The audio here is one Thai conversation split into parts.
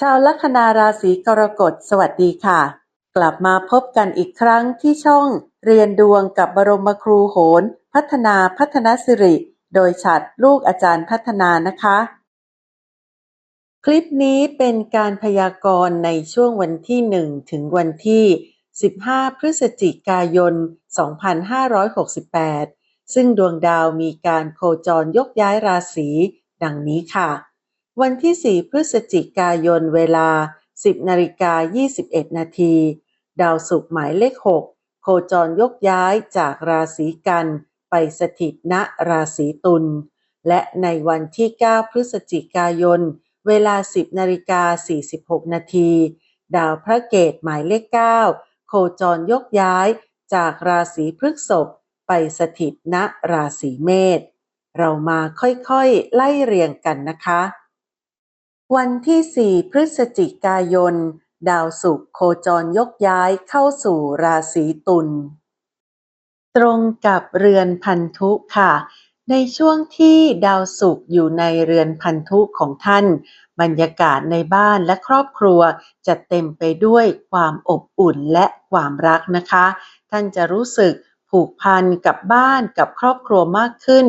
ชาวลัคนาราศีกรกฎสวัสดีค่ะ กลับมาพบกันอีกครั้งที่ช่องเรียนดวงกับบรมครูโหน พัฒนาพัฒนสิริ โดยฉัดลูกอาจารย์พัฒนานะคะ คลิปนี้เป็นการพยากรณ์ในช่วงวันที่ 1 ถึงวันที่ 15 พฤศจิกายน 2568 ซึ่งดวงดาวมีการโคจรยกย้ายราศีดังนี้ค่ะ วันที่ 4 พฤศจิกายนเวลา 10นาฬิกา21 นาที ดาวศุกร์หมายเลข 6 โคจรยกย้ายจากราศีกันไปสถิตณราศีตุล และในวันที่ 9 พฤศจิกายน เวลา 10นาฬิกา46 นาที ดาวพระเกตหมายเลข 9 โคจรยกย้ายจากราศีพฤษภไปสถิตณราศีเมษ เรามาค่อยๆ ไล่เรียงกันนะคะ วันที่ 4 พฤศจิกายน ดาวศุกร์โคจรยกย้ายเข้าสู่ราศีตุล ตรงกับเรือนพันธุค่ะ ในช่วงที่ดาวศุกร์อยู่ในเรือนพันธุของท่าน บรรยากาศในบ้านและครอบครัวจะเต็มไปด้วยความอบอุ่นและความรักนะคะ ท่านจะรู้สึกผูกพันกับบ้านกับครอบครัวมากขึ้น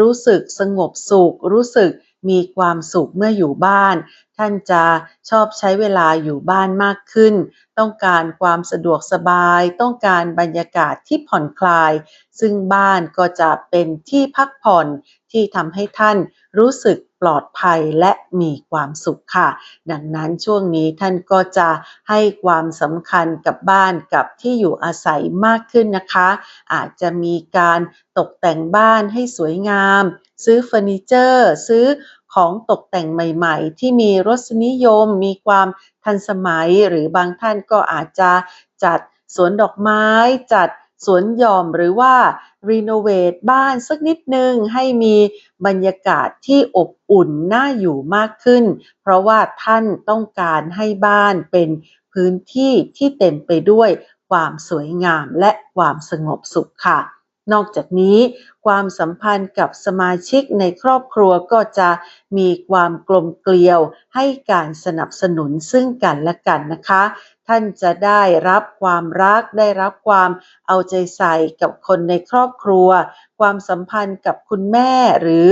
รู้สึกสงบสุข รู้สึก มีความสุขเมื่ออยู่บ้าน ท่านจะชอบใช้เวลาอยู่บ้านมากขึ้น ต้องการความสะดวกสบาย ต้องการบรรยากาศที่ผ่อนคลาย ซึ่งบ้านก็จะเป็นที่พักผ่อนที่ทำให้ท่านรู้สึก ปลอดภัยและมีความสุขค่ะ ดังนั้นช่วงนี้ท่านก็จะให้ความสำคัญกับบ้านกับที่อยู่อาศัยมากขึ้นนะคะ อาจจะมีการตกแต่งบ้านให้สวยงาม ซื้อเฟอร์นิเจอร์ ซื้อของตกแต่งใหม่ๆ ที่มีรสนิยม มีความทันสมัยหรือบางท่านก็อาจจะจัดสวนดอกไม้จัด สวนหย่อมหรือว่ารีโนเวทบ้านสักนิดนึงให้มีบรรยากาศที่อบอุ่นน่าอยู่มากขึ้น เพราะว่าท่านต้องการให้บ้านเป็นพื้นที่ที่เต็มไปด้วยความสวยงามและความสงบสุขค่ะ นอกจากนี้ ความสัมพันธ์กับสมาชิกในครอบครัวก็จะมีความกลมเกลียวให้การสนับสนุนซึ่งกันและกันนะคะ ท่านจะได้รับความรัก ได้รับความเอาใจใส่กับคนในครอบครัว ความสัมพันธ์กับคุณแม่หรือ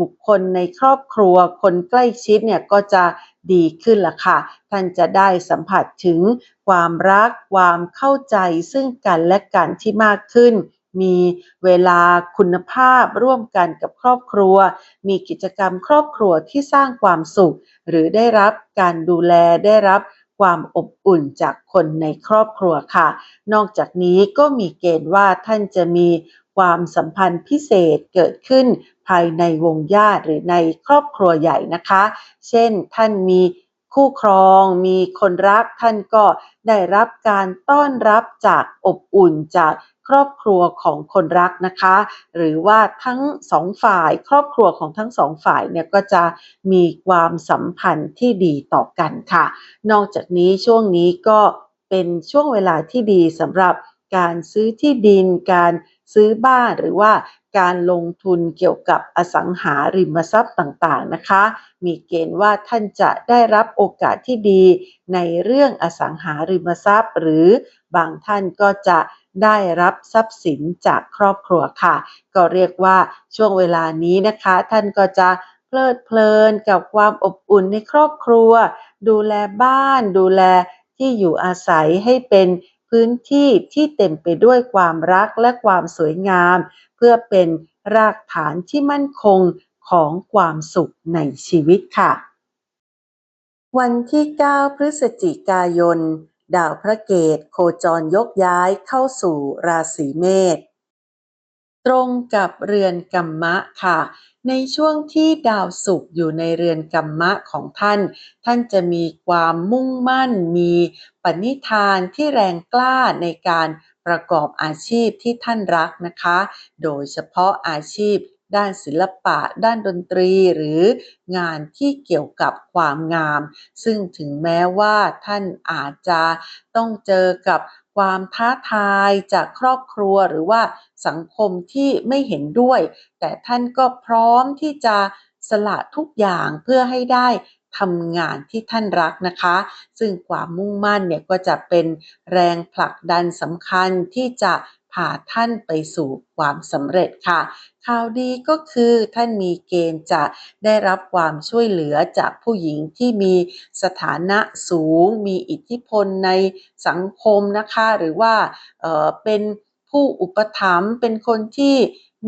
บุคคลในครอบครัว คนใกล้ชิดเนี่ยก็จะดีขึ้นละค่ะ ท่านจะได้สัมผัสถึงความรัก ความเข้าใจซึ่งกันและกันที่มากขึ้นมีเวลาคุณภาพร่วมกันกับครอบครัว มีกิจกรรมครอบครัวที่สร้างความสุข หรือได้รับการดูแลได้รับ ความอบอุ่นจากคนในครอบครัวค่ะ นอกจากนี้ก็มีเกณฑ์ว่าท่านจะมีความสัมพันธ์พิเศษเกิดขึ้นภายในวงญาติหรือในครอบครัวใหญ่นะคะ เช่นท่านมีคู่ครองมีคนรักท่านก็ได้รับการต้อนรับจากอบอุ่นจาก ครอบครัวของคนรักนะคะ หรือว่าทั้งสองฝ่ายครอบครัวของทั้งสองฝ่ายเนี่ยก็จะมีความสัมพันธ์ที่ดีต่อกันค่ะ นอกจากนี้ช่วงนี้ก็เป็นช่วงเวลาที่ดีสำหรับการซื้อที่ดิน การซื้อบ้านหรือว่าการลงทุนเกี่ยวกับอสังหาริมทรัพย์ต่างๆนะคะ มีเกณฑ์ว่าท่านจะได้รับโอกาสที่ดีในเรื่องอสังหาริมทรัพย์ หรือบางท่านก็จะ ได้รับทรัพย์สินจากครอบครัวค่ะ ก็เรียกว่าช่วงเวลานี้นะคะ ท่านก็จะเพลิดเพลินกับความอบอุ่นในครอบครัว ดูแลบ้าน ดูแลที่อยู่อาศัยให้เป็นพื้นที่ที่เต็มไปด้วยความรักและความสวยงาม เพื่อเป็นรากฐานที่มั่นคงของความสุขในชีวิตค่ะ วันที่ 9 พฤศจิกายน ดาวพระเกตโคจรยกย้ายเข้าสู่ราศีเมษตรงกับเรือนกัมมะค่ะ ในช่วงที่ดาวศุกร์อยู่ในเรือนกัมมะของท่าน ท่านจะมีความมุ่งมั่น มีปณิธานที่แรงกล้าในการประกอบอาชีพที่ท่านรักนะคะ โดยเฉพาะอาชีพ ด้านศิลปะ ด้านดนตรีหรืองานที่เกี่ยวกับความงาม ซึ่งถึงแม้ว่าท่านอาจจะต้องเจอกับความท้าทายจากครอบครัวหรือว่าสังคมที่ไม่เห็นด้วย แต่ท่านก็พร้อมที่จะสละทุกอย่างเพื่อให้ได้ทำงานที่ท่านรักนะคะ ซึ่งความมุ่งมั่นเนี่ยก็จะเป็นแรงผลักดันสำคัญที่จะ พาท่านไปสู่ความสำเร็จค่ะ ข่าวดีก็คือท่านมีเกณฑ์จะได้รับความช่วยเหลือจากผู้หญิงที่มีสถานะสูง มีอิทธิพลในสังคมนะคะ หรือว่าเเป็นผู้อุปถัมภ์เป็นคนที่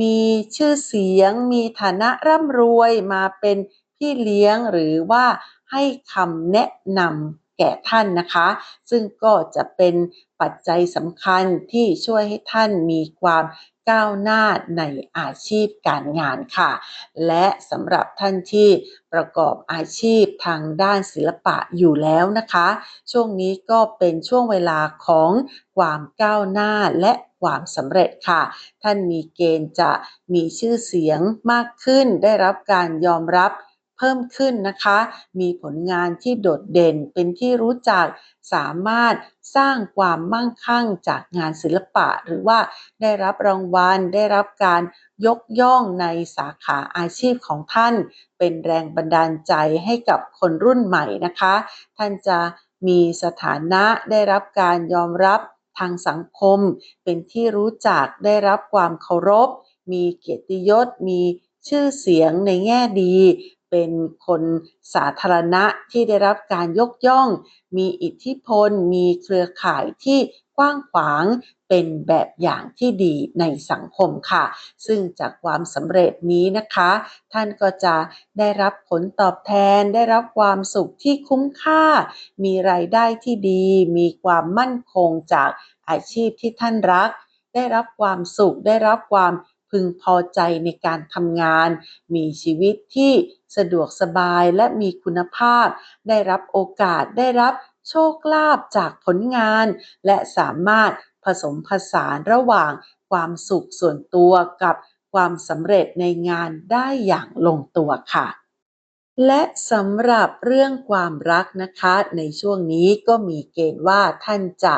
มีชื่อเสียง มีฐานะร่ำรวยมาเป็นพี่เลี้ยงหรือว่าให้คำแนะนำ ก่ท่านนะคะ ซึ่งก็จะเป็นปัจจัยสำคัญที่ช่วยให้ท่านมีความก้าวหน้าในอาชีพการงานค่ะ และสำหรับท่านที่ประกอบอาชีพทางด้านศิลปะอยู่แล้วนะคะ ช่วงนี้ก็เป็นช่วงเวลาของความก้าวหน้าและความสำเร็จค่ะ ท่านมีเกณฑ์จะมีชื่อเสียงมากขึ้นได้รับการยอมรับ เพิ่มขึ้นนะคะ มีผลงานที่โดดเด่นเป็นที่รู้จัก สามารถสร้างความมั่งคั่งจากงานศิลปะ หรือว่าได้รับรางวัล ได้รับการยกย่องในสาขาอาชีพของท่าน เป็นแรงบันดาลใจให้กับคนรุ่นใหม่นะคะ ท่านจะมีสถานะได้รับการยอมรับทางสังคม เป็นที่รู้จักได้รับความเคารพ มีเกียรติยศ มีชื่อเสียงในแง่ดี เป็นคนสาธารณะที่ได้รับการยกย่อง มีอิทธิพล มีเครือข่ายที่กว้างขวางเป็นแบบอย่างที่ดีในสังคมค่ะ ซึ่งจากความสำเร็จนี้นะคะ ท่านก็จะได้รับผลตอบแทน ได้รับความสุขที่คุ้มค่า มีรายได้ที่ดี มีความมั่นคงจากอาชีพที่ท่านรัก ได้รับความสุข ได้รับความ พึงพอใจในการทำงาน มีชีวิตที่สะดวกสบายและมีคุณภาพ ได้รับโอกาสได้รับโชคลาภจากผลงาน และสามารถผสมผสานระหว่างความสุขส่วนตัวกับความสำเร็จในงานได้อย่างลงตัวค่ะ และสำหรับเรื่องความรักนะคะ ในช่วงนี้ก็มีเกณฑ์ว่าท่านจะ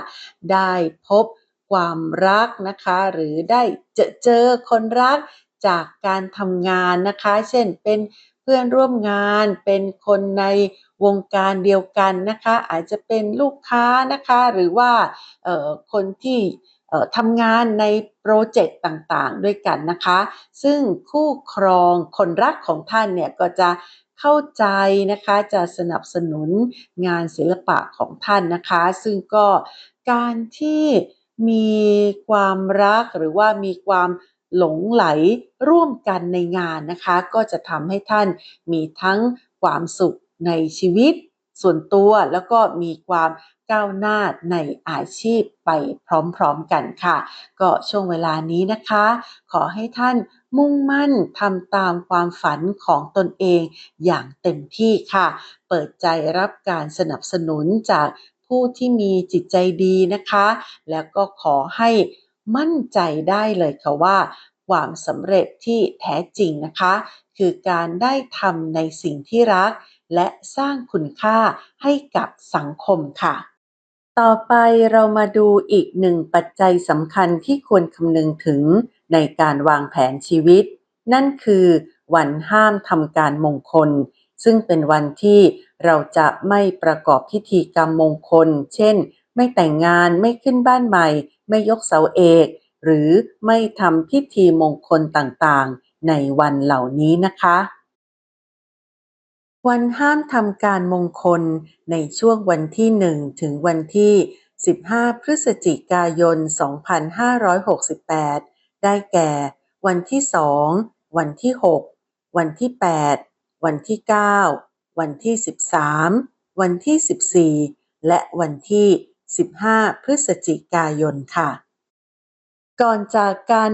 ได้พบ ความรักนะคะ หรือได้เจอเจอคนรักจากการทำงานนะคะ เช่นเป็นเพื่อนร่วมงานเป็นคนในวงการเดียวกันนะคะ อาจจะเป็นลูกค้านะคะ หรือว่าคนที่ทำงานในโปรเจกต์ต่างๆ ด้วยกันนะคะ ซึ่งคู่ครองคนรักของท่านเนี่ยก็จะเข้าใจนะคะจะสนับสนุนงานศิลปะของท่านนะคะ ซึ่งก็การที่ มีความรักหรือว่ามีความหลงไหลร่วมกันในงานนะคะ ก็จะทำให้ท่านมีทั้งความสุขในชีวิตส่วนตัวแล้วก็มีความก้าวหน้าในอาชีพไปพร้อมๆกันค่ะ ก็ช่วงเวลานี้นะคะ ขอให้ท่านมุ่งมั่นทำตามความฝันของตนเองอย่างเต็มที่ค่ะ เปิดใจรับการสนับสนุนจาก ผู้ที่มีจิตใจดีนะคะ แล้วก็ขอให้มั่นใจได้เลยค่ะว่าความสำเร็จที่แท้จริงนะคะ คือการได้ทำในสิ่งที่รัก และสร้างคุณค่าให้กับสังคมค่ะ ต่อไปเรามาดูอีกหนึ่งปัจจัยสำคัญที่ควรคำนึงถึงในการวางแผนชีวิต นั่นคือวันห้ามทำการมงคล ซึ่งเป็นวันที่เราจะไม่ประกอบพิธีกรรมมงคล เช่น ไม่แต่งงานไม่ขึ้นบ้านใหม่ ไม่ยกเสาเอก หรือไม่ทำพิธีมงคลต่างๆ ในวันเหล่านี้นะคะ วันห้ามทำการมงคลในช่วงวันที่ 1 ถึงวันที่ 15 พฤศจิกายน 2568 ได้แก่ วันที่ 2 วันที่ 6 วันที่ 8 วันที่ 9 วันที่ 13 วันที่ 14 และวันที่ 15 พฤศจิกายนค่ะ ก่อนจากกัน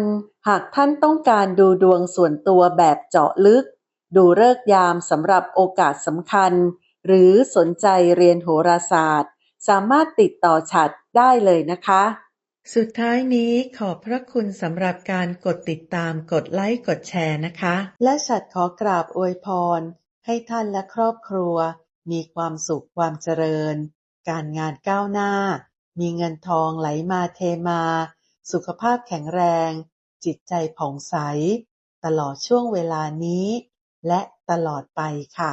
หากท่านต้องการดูดวงส่วนตัวแบบเจาะลึก ดูฤกษ์ยามสำหรับโอกาสสำคัญ หรือสนใจเรียนโหราศาสตร์ สามารถติดต่อฉัดได้เลยนะคะ สุดท้ายนี้ขอบพระคุณสำหรับการกดติดตาม กดไลค์ กดแชร์นะคะ และฉัดขอกราบอวยพร ให้ท่านและครอบครัว มีความสุขความเจริญ การงานก้าวหน้า มีเงินทองไหลมาเทมา สุขภาพแข็งแรง จิตใจผ่องใส ตลอดช่วงเวลานี้ และตลอดไปค่ะ